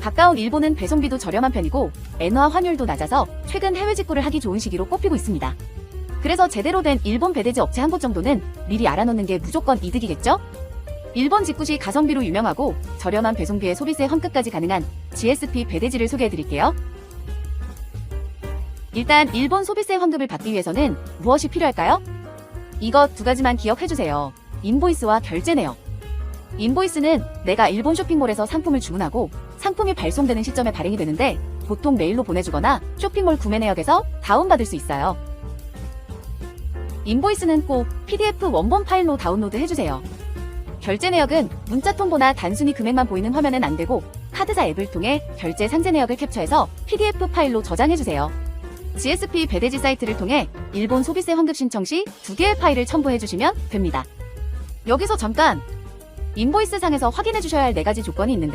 가까운 일본은 배송비도 저렴한 편이고 엔화 환율도 낮아서 최근 해외 직구를 하기 좋은 시기로 꼽히고 있습니다. 그래서 제대로 된 일본 배대지 업체 한 곳 정도는 미리 알아놓는 게 무조건 이득이겠죠? 일본 직구 시 가성비로 유명하고 저렴한 배송비에 소비세 환급까지 가능한 GSP 배대지를 소개해드릴게요. 일단 일본 소비세 환급을 받기 위해서는 무엇이 필요할까요? 이것 두 가지만 기억해주세요. 인보이스와 결제 내역. 인보이스는 내가 일본 쇼핑몰에서 상품을 주문하고 상품이 발송되는 시점에 발행이 되는데 보통 메일로 보내주거나 쇼핑몰 구매 내역에서 다운받을 수 있어요. 인보이스는 꼭 PDF 원본 파일로 다운로드 해주세요. 결제 내역은 문자 통보나 단순히 금액만 보이는 화면은 안 되고 카드사 앱을 통해 결제 상세 내역을 캡처해서 PDF 파일로 저장해주세요. GSP 배대지 사이트를 통해 일본 소비세 환급 신청 시 두 개의 파일을 첨부해주시면 됩니다. 여기서 잠깐! 인보이스 상에서 확인해 주셔야 할 네 가지 조건이 있는데